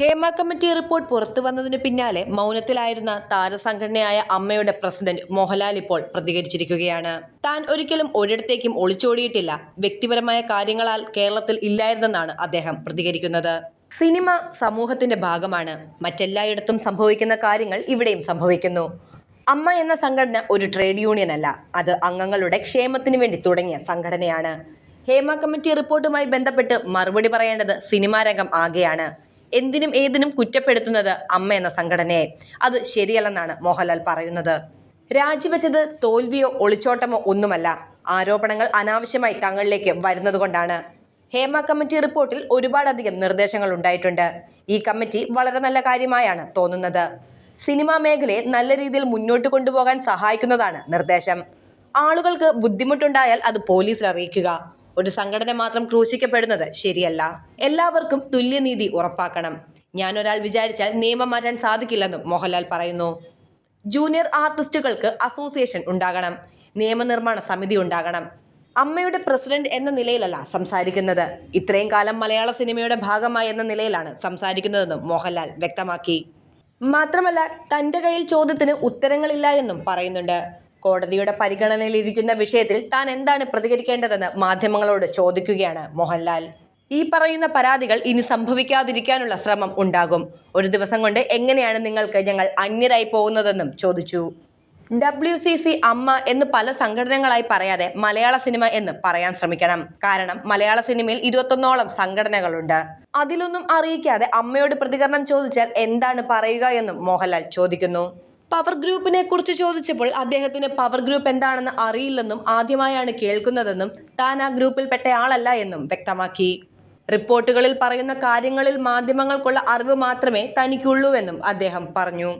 Hema committee report പുറത്തു വന്നതിന് പിന്നാലെ മൗനത്തിലായിരുന്ന താരസംഘടനയായ അമ്മയുടെ പ്രസിഡന്റ് മോഹൻലാൽ ഇപ്പോൾ പ്രതികരിച്ചിരിക്കുകയാണ്. താൻ ഒരിക്കലും ഒരിടത്തേക്കും ഒളിച്ചോടിയിട്ടില്ല. വ്യക്തിപരമായ കാര്യങ്ങളാൽ കേരളത്തിൽ ഇല്ലായിരുന്നെന്നാണ് അദ്ദേഹം പ്രതികരിക്കുന്നത്. സിനിമ സമൂഹത്തിന്റെ ഭാഗമാണ്. മറ്റെല്ലായിടത്തും സംഭവിക്കുന്ന കാര്യങ്ങൾ ഇവിടെയും സംഭവിക്കുന്നു. അമ്മ എന്ന സംഘടന ഒരു ട്രേഡ് യൂണിയൻ അല്ല. അത് അംഗങ്ങളുടെ ക്ഷേമത്തിന് വേണ്ടി തുടങ്ങിയ സംഘടനയാണ്. ഹേമ കമ്മിറ്റി റിപ്പോർട്ടുമായി ബന്ധപ്പെട്ട് മറുപടി പറയേണ്ടത് സിനിമാരംഗം ആകെയാണ്. എന്തിനും ഏതിനും കുറ്റപ്പെടുത്തുന്നത് അമ്മ എന്ന സംഘടനയെ. അത് ശരിയല്ലെന്നാണ് മോഹൻലാൽ പറയുന്നത്. രാജിവെച്ചത് തോൽവിയോ ഒളിച്ചോട്ടമോ ഒന്നുമല്ല. ആരോപണങ്ങൾ അനാവശ്യമായി തങ്ങളിലേക്ക് വരുന്നതുകൊണ്ടാണ്. ഹേമ കമ്മിറ്റി റിപ്പോർട്ടിൽ ഒരുപാടധികം നിർദ്ദേശങ്ങൾ ഉണ്ടായിട്ടുണ്ട്. ഈ കമ്മിറ്റി വളരെ നല്ല കാര്യമായാണ് തോന്നുന്നത്. സിനിമാ മേഖലയെ നല്ല രീതിയിൽ മുന്നോട്ട് കൊണ്ടുപോകാൻ സഹായിക്കുന്നതാണ് നിർദ്ദേശം. ആളുകൾക്ക് ബുദ്ധിമുട്ടുണ്ടായാൽ അത് പോലീസിൽ അറിയിക്കുക. ഒരു സംഘടന മാത്രം ക്രൂശിക്കപ്പെടുന്നത് ശരിയല്ല. എല്ലാവർക്കും തുല്യനീതി ഉറപ്പാക്കണം. ഞാൻ ഒരാൾ വിചാരിച്ചാൽ നിയമം മാറ്റാൻ സാധിക്കില്ലെന്നും മോഹൻലാൽ പറയുന്നു. ജൂനിയർ ആർട്ടിസ്റ്റുകൾക്ക് അസോസിയേഷൻ ഉണ്ടാകണം. നിയമനിർമ്മാണ സമിതി ഉണ്ടാകണം. അമ്മയുടെ പ്രസിഡന്റ് എന്ന നിലയിലല്ല സംസാരിക്കുന്നത്. ഇത്രയും കാലം മലയാള സിനിമയുടെ ഭാഗമായി എന്ന നിലയിലാണ് സംസാരിക്കുന്നതെന്നും മോഹൻലാൽ വ്യക്തമാക്കി. മാത്രമല്ല തന്റെ കയ്യിൽ ചോദ്യത്തിന് ഉത്തരങ്ങളില്ല എന്നും പറയുന്നുണ്ട്. കോടതിയുടെ പരിഗണനയിലിരിക്കുന്ന വിഷയത്തിൽ താൻ എന്താണ് പ്രതികരിക്കേണ്ടതെന്ന് മാധ്യമങ്ങളോട് ചോദിക്കുകയാണ് മോഹൻലാൽ. ഈ പറയുന്ന പരാതികൾ ഇനി സംഭവിക്കാതിരിക്കാനുള്ള ശ്രമം ഉണ്ടാകും. ഒരു ദിവസം കൊണ്ട് എങ്ങനെയാണ് നിങ്ങൾക്ക് ഞങ്ങൾ അന്യരായി പോകുന്നതെന്നും ചോദിച്ചു. ഡബ്ല്യു സി സി അമ്മ എന്ന് പല സംഘടനകളായി പറയാതെ മലയാള സിനിമ എന്ന് പറയാൻ ശ്രമിക്കണം. കാരണം മലയാള സിനിമയിൽ ഇരുപത്തൊന്നോളം സംഘടനകളുണ്ട്. അതിലൊന്നും അറിയിക്കാതെ അമ്മയോട് പ്രതികരണം ചോദിച്ചാൽ എന്താണ് പറയുക എന്നും മോഹൻലാൽ ചോദിക്കുന്നു. പവർ ഗ്രൂപ്പിനെ കുറിച്ച് ചോദിച്ചപ്പോൾ അദ്ദേഹത്തിന് പവർ ഗ്രൂപ്പ് എന്താണെന്ന് അറിയില്ലെന്നും ആദ്യമായാണ് കേൾക്കുന്നതെന്നും താൻ ആ ഗ്രൂപ്പിൽപ്പെട്ട ആളല്ല എന്നും വ്യക്തമാക്കി. റിപ്പോർട്ടുകളിൽ പറയുന്ന കാര്യങ്ങളിൽ മാധ്യമങ്ങൾക്കുള്ള അറിവ് മാത്രമേ തനിക്കുള്ളൂവെന്നും അദ്ദേഹം പറഞ്ഞു.